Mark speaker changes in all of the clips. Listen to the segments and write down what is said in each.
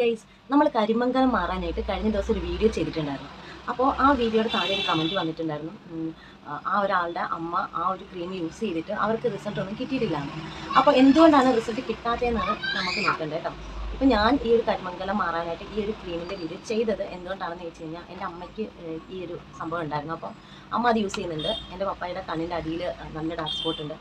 Speaker 1: Guys നമ്മൾ കരിമംഗലം മാറാനായിട്ട് കഴിഞ്ഞ ദിവസം ഒരു വീഡിയോ ചെയ്തിട്ടുണ്ടായിരുന്നു. അപ്പോൾ ആ വീഡിയോയുടെ താഴെ ഒരു കമന്റ് വന്നിട്ടുണ്ടായിരുന്നു. ആ, ഒരാളുടെ അമ്മ ആ ഒരു ക്രീം യൂസ് ചെയ്തിട്ട് അവർക്ക് റിസൾട്ട് ഒന്നും കിട്ടിയിട്ടില്ല അപ്പോൾ എന്തുകൊണ്ടാണ് റിസൾട്ട് കിട്ടാത്തതെന്നാണ് നമുക്ക് നോക്കേണ്ടത് കേട്ടോ. ഇപ്പം ഞാൻ ഈ ഒരു കരിമംഗലം മാറാനായിട്ട് ഈ ഒരു ക്രീമിന്റെ വീഡിയോ ചെയ്തത് എന്തുകൊണ്ടാണെന്ന് വെച്ച് കഴിഞ്ഞാൽ എന്റെ അമ്മയ്ക്ക് ഈ ഒരു സംഭവം ഉണ്ടായിരുന്നു. അപ്പോൾ അമ്മ അത് യൂസ് ചെയ്യുന്നുണ്ട്. എന്റെ പപ്പായുടെ കണ്ണിന്റെ അടിയിൽ നല്ല ഡാർക്ക് സ്പോട്ട് ഉണ്ട്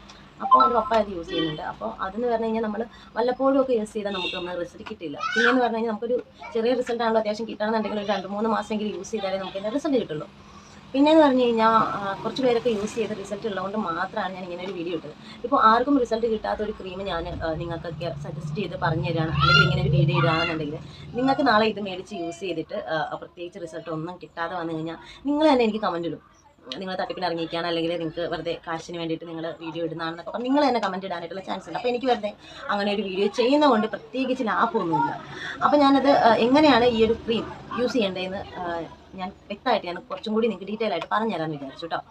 Speaker 1: അപ്പോൾ ഒരു അത് യൂസ് ചെയ്യുന്നുണ്ട്. അപ്പോൾ അതെന്ന് പറഞ്ഞു കഴിഞ്ഞാൽ നമ്മൾ വല്ലപ്പോഴും ഒക്കെ യൂസ് ചെയ്താൽ നമുക്ക് നമ്മൾ റിസൾട്ട് കിട്ടില്ല. പിന്നെ എന്ന് പറഞ്ഞു കഴിഞ്ഞാൽ നമുക്കൊരു ചെറിയ റിസൾട്ട് ആണല്ലോ അത്യാവശ്യം കിട്ടണമെന്നുണ്ടെങ്കിൽ ഒരു രണ്ട് മൂന്ന് മാസമെങ്കിലും യൂസ് ചെയ്താലേ നമുക്ക് അതിന്റെ റിസൾട്ട് കിട്ടുള്ളൂ. പിന്നെ എന്ന് പറഞ്ഞു കഴിഞ്ഞാൽ കുറച്ച് പേരൊക്കെ യൂസ് ചെയ്ത റിസൾട്ട് ഉള്ളതുകൊണ്ട് മാത്രമാണ് ഞാൻ ഇങ്ങനെ ഒരു വീഡിയോ ഇട്ടത്. ഇപ്പോൾ ആർക്കും റിസൾട്ട് കിട്ടാത്ത ഒരു ക്രീം ഞാൻ നിങ്ങൾക്കൊക്കെ സജസ്റ്റ് ചെയ്ത് പറഞ്ഞു തരാണ്. അല്ലെങ്കിൽ ഇങ്ങനെ ഒരു വീഡിയോ ഇടുകയാണെന്നുണ്ടെങ്കിൽ നിങ്ങൾക്ക് നാളെ ഇത് മേടിച്ച് യൂസ് ചെയ്തിട്ട് പ്രത്യേകിച്ച് റിസൾട്ട് ഒന്നും കിട്ടാതെ വന്നു കഴിഞ്ഞാൽ നിങ്ങൾ തന്നെ എനിക്ക് കമന്റ് ഇടും. നിങ്ങൾ തട്ടിപ്പിന് ഇറങ്ങിയിരിക്കുകയാണ്. അല്ലെങ്കിൽ നിങ്ങൾക്ക് വെറുതെ കാശിന് വേണ്ടിയിട്ട് നിങ്ങൾ വീഡിയോ ഇടുന്നതാണെന്നൊക്കെ അപ്പം നിങ്ങൾ തന്നെ കമന്റ് ഇടാനായിട്ടുള്ള ചാൻസ് ഉണ്ട്. അപ്പോൾ എനിക്ക് വെറുതെ അങ്ങനെ ഒരു വീഡിയോ ചെയ്യുന്നതുകൊണ്ട് പ്രത്യേകിച്ച് ലാഭമൊന്നുമില്ല അപ്പോൾ ഞാനത് എങ്ങനെയാണ് ഈ ഒരു ക്രീം യൂസ് ചെയ്യേണ്ടതെന്ന് ഞാൻ വ്യക്തമായിട്ട് ഞാൻ കുറച്ചും കൂടി നിങ്ങൾക്ക് ഡീറ്റെയിൽ ആയിട്ട് പറഞ്ഞു തരാമെന്ന് വിചാരിച്ചു കേട്ടോ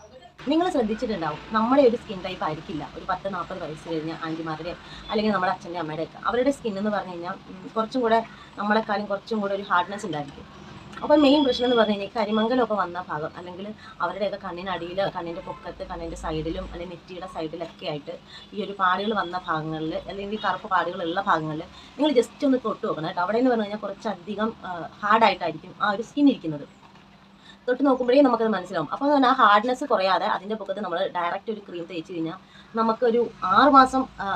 Speaker 1: നിങ്ങൾ ശ്രദ്ധിച്ചിട്ടുണ്ടാവും നമ്മുടെ ഒരു സ്കിൻ ടൈപ്പ് ആയിരിക്കില്ല. ഒരു പത്ത് നാൽപ്പത് വയസ്സ് കഴിഞ്ഞ ആന്റിമാരുടെ അല്ലെങ്കിൽ നമ്മുടെ അച്ഛന്റെ അമ്മയുടെ അവരുടെ സ്കിൻ എന്ന് പറഞ്ഞു കഴിഞ്ഞാൽ കുറച്ചും കൂടെ നമ്മളെക്കാളും കുറച്ചും കൂടെ ഒരു ഹാർഡ്നെസ് ഉണ്ടായിരിക്കും. അപ്പോൾ മെയിൻ പ്രശ്നം എന്ന് പറഞ്ഞു കഴിഞ്ഞാൽ ഒക്കെ വന്ന ഭാഗം അല്ലെങ്കിൽ അവരുടെയൊക്കെ കണ്ണിനടിയിൽ കണ്ണിന്റെ പൊക്കത്ത് കണ്ണിന്റെ സൈഡിലും അല്ലെങ്കിൽ നെറ്റിയുടെ സൈഡിലൊക്കെ ആയിട്ട് ഈ ഒരു പാടുകൾ വന്ന ഭാഗങ്ങളിൽ അല്ലെങ്കിൽ ഈ കറുപ്പ് പാടുകളുള്ള ഭാഗങ്ങളിൽ നിങ്ങൾ ജസ്റ്റ് ഒന്ന് തൊട്ട് നോക്കണം കേട്ടോ. അവിടെ എന്ന് പറഞ്ഞു കഴിഞ്ഞാൽ കുറച്ചധികം ഹാർഡായിട്ടായിരിക്കും ആ ഒരു സ്കിൻ ഇരിക്കുന്നത്. തൊട്ട് നോക്കുമ്പോഴേ നമുക്കത് മനസ്സിലാവും. അപ്പോൾ ആ ഹാർഡ്നെസ് കുറയാതെ അതിന്റെ പൊക്കത്ത് നമ്മൾ ഡയറക്റ്റ് ഒരു ക്രീം തേച്ച് കഴിഞ്ഞാൽ നമുക്കൊരു ആറ് മാസം ആ,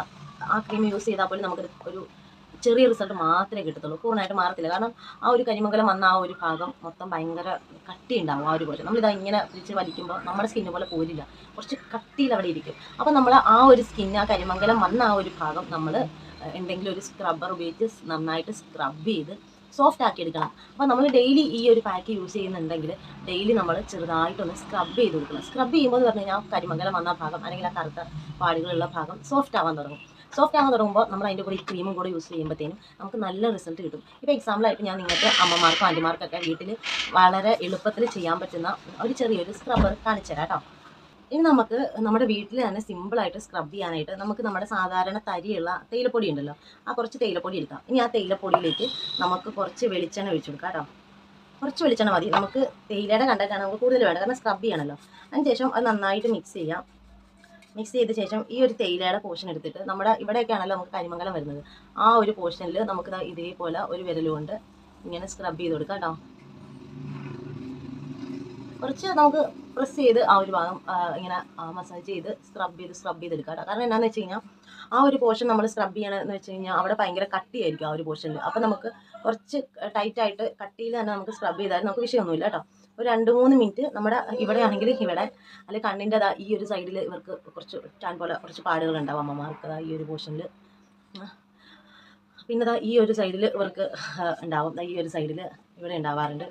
Speaker 1: ക്രീം യൂസ് ചെയ്താൽ പോലും നമുക്ക് ഒരു ചെറിയ റിസൾട്ട് മാത്രമേ കിട്ടത്തുള്ളൂ. പൂർണമായിട്ട് മാറത്തില്ല. കാരണം ആ ഒരു കരിമംഗലം വന്ന ആ ഒരു ഭാഗം മൊത്തം ഭയങ്കര കട്ടി ഉണ്ടാവും ആ ഒരു പോലെ. നമ്മളിതാ ഇങ്ങനെ പിടിച്ച് വലിക്കുമ്പോൾ നമ്മുടെ സ്കിന്ന് പോലെ പോരില്ല. കുറച്ച് കട്ടിയിൽ അവിടെ ഇരിക്കും. അപ്പോൾ നമ്മൾ ആ ഒരു സ്കിൻ ആ കരിമംഗലം വന്ന ആ ഒരു ഭാഗം നമ്മൾ എന്തെങ്കിലും ഒരു സ്ക്രബ്ബർ ഉപയോഗിച്ച് നന്നായിട്ട് സ്ക്രബ് ചെയ്ത് സോഫ്റ്റ് ആക്കി എടുക്കണം. അപ്പോൾ നമ്മൾ ഡെയിലി ഈ ഒരു പാക്ക് യൂസ് ചെയ്യുന്നുണ്ടെങ്കിൽ ഡെയിലി നമ്മൾ ചെറുതായിട്ടൊന്ന് സ്ക്രബ് ചെയ്ത് കൊടുക്കണം. സ്ക്രബ് ചെയ്യുമ്പോൾ എന്ന് പറഞ്ഞു കഴിഞ്ഞാൽ കരിമംഗലം വന്ന ഭാഗം അല്ലെങ്കിൽ ആ കറുത്ത പാടുകളുള്ള ഭാഗം സോഫ്റ്റ് ആവാൻ തുടങ്ങും. സോഫ്റ്റ് ആകുന്ന തുടങ്ങുമ്പോൾ നമ്മൾ അതിന്റെ കൂടെ ഈ ക്രീമും കൂടെ യൂസ് ചെയ്യുമ്പോഴത്തേനും നമുക്ക് നല്ല റിസൾട്ട് കിട്ടും. ഇപ്പോൾ എക്സാമ്പിളായിട്ട് ഞാൻ നിങ്ങൾക്ക് അമ്മമാർക്കും ആന്റിമാർക്കൊക്കെ വീട്ടിൽ വളരെ എളുപ്പത്തിൽ ചെയ്യാൻ പറ്റുന്ന ഒരു ചെറിയൊരു സ്ക്രബ്ബർ കാണിച്ചു തരാം കേട്ടോ ഇനി നമുക്ക് നമ്മുടെ വീട്ടിൽ തന്നെ സിമ്പിളായിട്ട് സ്ക്രബ് ചെയ്യാനായിട്ട് നമുക്ക് നമ്മുടെ സാധാരണ തരിയുള്ള തേയിലപ്പൊടി ഉണ്ടല്ലോ ആ കുറച്ച് തേയിലപ്പൊടി എടുക്കാം. ഇനി ആ തേയിലപ്പൊടിയിലേക്ക് നമുക്ക് കുറച്ച് വെളിച്ചെണ്ണ ഒഴിച്ചു കൊടുക്കാം കേട്ടോ കുറച്ച് വെളിച്ചെണ്ണ മതി. നമുക്ക് തേയിലയുടെ കണ്ടിട്ടാണ് നമുക്ക് കൂടുതൽ വേണ്ട. കാരണം സ്ക്രബ് ചെയ്യണമല്ലോ അതിനുശേഷം അത് നന്നായിട്ട് മിക്സ് ചെയ്യാം. മിക്സ് ചെയ്ത ശേഷം ഈ ഒരു തേയിലയുടെ പോർഷൻ എടുത്തിട്ട് നമ്മുടെ ഇവിടെയൊക്കെയാണല്ലോ നമുക്ക് കരിമംഗലം വരുന്നത്. ആ ഒരു പോർഷനിൽ നമുക്ക് ഇതേപോലെ ഒരു വിരലുകൊണ്ട് ഇങ്ങനെ സ്ക്രബ് ചെയ്ത് കൊടുക്കാം കേട്ടോ കുറച്ച് നമുക്ക് പ്രസ് ചെയ്ത് ആ ഒരു ഭാഗം ഇങ്ങനെ മസാജ് ചെയ്ത് സ്ക്രബ് ചെയ്ത് സ്ക്രബ് ചെയ്തെടുക്കാം കേട്ടോ കാരണം എന്താണെന്ന് വെച്ച് ആ ഒരു പോർഷൻ നമ്മൾ സ്ക്രബ് ചെയ്യണമെന്ന് വെച്ച് കഴിഞ്ഞാൽ അവിടെ ഭയങ്കര കട്ടിയായിരിക്കും ആ ഒരു പോർഷനിൽ അപ്പോൾ നമുക്ക് കുറച്ച് ടൈറ്റായിട്ട് കട്ടിയിൽ തന്നെ നമുക്ക് സ്ക്രബ് ചെയ്താൽ നമുക്ക് വിഷയമൊന്നുമില്ല കേട്ടോ ഒരു രണ്ട് മൂന്ന് മിനിറ്റ് നമ്മുടെ ഇവിടെ ആണെങ്കിൽ ഇവിടെ അല്ലെങ്കിൽ കണ്ണിന്റെ ഈ ഒരു സൈഡിൽ ഇവർക്ക് കുറച്ച് ടാൻ പോലെ കുറച്ച് പാടുകൾ ഉണ്ടാവും അമ്മമാർക്ക് ഈ ഒരു പോർഷനിൽ പിന്നെ ഈ ഒരു സൈഡിൽ ഇവർക്ക് ഉണ്ടാവും. ഈ ഒരു സൈഡിൽ ഇവിടെ ഉണ്ടാവാറുണ്ട്.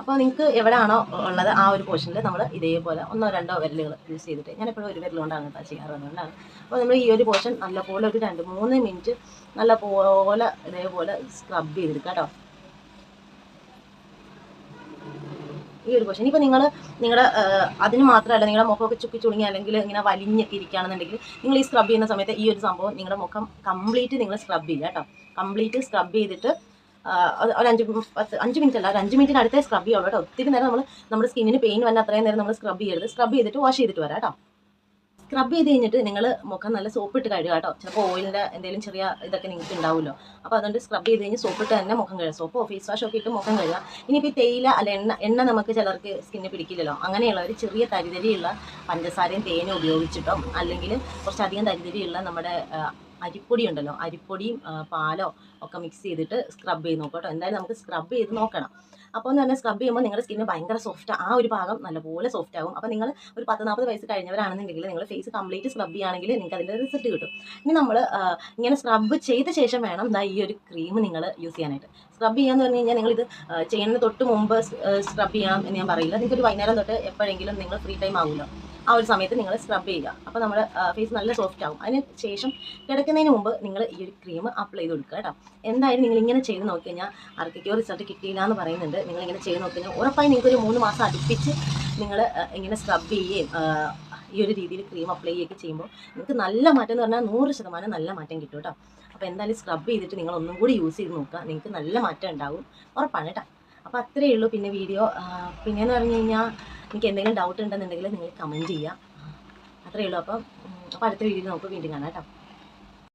Speaker 1: അപ്പോൾ നിങ്ങൾക്ക് എവിടെയാണോ ഉള്ളത് ആ ഒരു പോർഷനിൽ നമ്മൾ ഇതേപോലെ ഒന്നോ രണ്ടോ വിരലുകൾ യൂസ് ചെയ്തിട്ട് ഞാൻ എപ്പോഴും ഒരു വിരലുകൊണ്ടാണ് കേട്ടോ ചെയ്യാറുള്ളതുകൊണ്ടാണ് അപ്പോൾ നമ്മൾ ഈ ഒരു പോർഷൻ നല്ലപോലെ ഒരു രണ്ട് മൂന്ന് മിനിറ്റ് നല്ലപോലെ ഇതേപോലെ സ്ക്രബ് ചെയ്തെടുക്കാം കേട്ടോ ഈ ഒരു ക്വസ്റ്റൻ ഇപ്പോൾ നിങ്ങൾ നിങ്ങളുടെ അതിന് മാത്രമല്ല നിങ്ങളുടെ മുഖമൊക്കെ ചുക്കി ചുളുങ്ങി അല്ലെങ്കിൽ ഇങ്ങനെ വലിഞ്ഞൊക്കെ ഇരിക്കുകയാണെന്നുണ്ടെങ്കിൽ നിങ്ങൾ ഈ സ്ക്രബ് ചെയ്യുന്ന സമയത്ത് ഈ ഒരു സംഭവം നിങ്ങളുടെ മുഖം കംപ്ലീറ്റ് നിങ്ങൾ സ്ക്രബ് ചെയ്യുക കേട്ടോ. കംപ്ലീറ്റ് സ്ക്രബ് ചെയ്തിട്ട് ഒരു അഞ്ച് പത്ത് അഞ്ച് മിനിറ്റ് അല്ല ഒരു അഞ്ച് മിനിറ്റിന് അടുത്തേ സ്ക്രബ് ചെയ്യുള്ളൂ കേട്ടോ. ഒത്തിരി നേരം നമ്മൾ നമ്മുടെ സ്കിന്നിന് പെയിൻ വന്ന അത്രയും നേരം നമ്മൾ സ്ക്രബ് ചെയ്യരുത്. സ്ക്രബ് ചെയ്തിട്ട് വാഷ് ചെയ്തിട്ട് വരാം കേട്ടോ. സ്ക്രബ് ചെയ്ത് കഴിഞ്ഞിട്ട് നിങ്ങൾ മുഖം നല്ല സോപ്പ് ഇട്ട് കഴുകുക കേട്ടോ. ചിലപ്പോൾ ഓയിലിന്റെ എന്തെങ്കിലും ചെറിയ ഇതൊക്കെ നിങ്ങൾക്ക് ഉണ്ടാവുമല്ലോ അപ്പോൾ അതുകൊണ്ട് സ്ക്രബ് ചെയ്ത് കഴിഞ്ഞ് സോപ്പ് ഇട്ട് തന്നെ മുഖം കഴുകുക. സോപ്പോ ഫേസ് വാഷ് ഒക്കെ ഇട്ട് മുഖം കഴുകുക. ഇനിയിപ്പോൾ തേയില അല്ല എണ്ണ എണ്ണ നമുക്ക് ചിലർക്ക് സ്കിന്നിൽ പിടിക്കില്ലല്ലോ. അങ്ങനെയുള്ള ഒരു ചെറിയ തരിതരിയുള്ള പഞ്ചസാരയും തേനും ഉപയോഗിച്ചിട്ടോ അല്ലെങ്കിൽ കുറച്ചധികം തരിതരിയുള്ള നമ്മുടെ അരിപ്പൊടി ഉണ്ടല്ലോ അരിപ്പൊടിയും പാലോ ഒക്കെ മിക്സ് ചെയ്തിട്ട് സ്ക്രബ് ചെയ്ത് നോക്കാം കേട്ടോ. എന്തായാലും നമുക്ക് സ്ക്രബ് ചെയ്ത് നോക്കണം. അപ്പോൾ എന്ന് പറഞ്ഞാൽ സ്ക്രബ് ചെയ്യുമ്പോൾ നിങ്ങളുടെ സ്കിന്ന് ഭയങ്കര സോഫ്റ്റ് ആ ഒരു ഭാഗം നല്ലപോലെ സോഫ്റ്റ് ആകും. അപ്പോൾ നിങ്ങൾ ഒരു പത്ത് നാൽപ്പത് വയസ്സ് കഴിഞ്ഞവരാണെന്നുണ്ടെങ്കിൽ നിങ്ങൾ ഫേസ് കംപ്ലീറ്റ് സ്ക്രബ് ചെയ്യുകയാണെങ്കിൽ നിങ്ങൾക്ക് അതിന്റെ റിസൾട്ട് കിട്ടും. ഇനി നമ്മൾ ഇങ്ങനെ സ്ക്രബ് ചെയ്ത ശേഷം വേണം ഈ ഒരു ക്രീം നിങ്ങൾ യൂസ് ചെയ്യാനായിട്ട്. സ്ക്രബ് ചെയ്യാന്ന് പറഞ്ഞു കഴിഞ്ഞാൽ ഇത് ചെയ്യുന്നതിന് തൊട്ട് മുമ്പ് സ്ക്രബ് ചെയ്യാം എന്ന് ഞാൻ പറയില്ല. നിങ്ങൾക്ക് ഒരു വൈകുന്നേരം തൊട്ട് എപ്പോഴെങ്കിലും നിങ്ങൾ ഫ്രീ ടൈം ആകുമല്ലോ ആ ഒരു സമയത്ത് നിങ്ങൾ സ്ക്രബ് ചെയ്യുക. അപ്പോൾ നമ്മൾ ഫേസ് നല്ല സോഫ്റ്റ് ആകും അതിന് ശേഷം കിടക്കുന്നതിന് മുമ്പ് നിങ്ങൾ ഈ ഒരു ക്രീം അപ്ലൈ ചെയ്ത് കൊടുക്കുക കേട്ടോ. എന്തായാലും നിങ്ങൾ ഇങ്ങനെ ചെയ്ത് നോക്കി കഴിഞ്ഞാൽ റിസൾട്ട് കിട്ടിയില്ല എന്ന് പറയുന്നുണ്ട്. നിങ്ങൾ ഇങ്ങനെ ചെയ്ത് നോക്കി കഴിഞ്ഞാൽ ഉറപ്പായി നിങ്ങൾക്ക് ഒരു മൂന്ന് മാസം അടുപ്പിച്ച് നിങ്ങൾ ഇങ്ങനെ സ്ക്രബ് ചെയ്യുകയും ഈ ഒരു രീതിയിൽ ക്രീം അപ്ലൈ ചെയ്യുകയൊക്കെ ചെയ്യുമ്പോൾ നിങ്ങൾക്ക് നല്ല മാറ്റം എന്ന് പറഞ്ഞാൽ നൂറ് ശതമാനം നല്ല മാറ്റം കിട്ടും കേട്ടോ. അപ്പോൾ എന്തായാലും സ്ക്രബ് ചെയ്തിട്ട് നിങ്ങൾ ഒന്നും കൂടി യൂസ് ചെയ്ത് നോക്കുക. നിങ്ങൾക്ക് നല്ല മാറ്റം ഉണ്ടാവും. ഉറപ്പാണ് കേട്ടോ. അപ്പോൾ അത്രയേ ഉള്ളൂ. പിന്നെ വീഡിയോ പിന്നെയെന്ന് പറഞ്ഞു കഴിഞ്ഞാൽ നിങ്ങൾക്ക് എന്തെങ്കിലും ഡൗട്ട് ഉണ്ടെന്നുണ്ടെങ്കിൽ നിങ്ങൾ കമന്റ് ചെയ്യുക. അത്രയേ ഉള്ളൂ. അപ്പം അപ്പോൾ അടുത്ത വീഡിയോ നമുക്ക് വീണ്ടും കാണാം കേട്ടോ.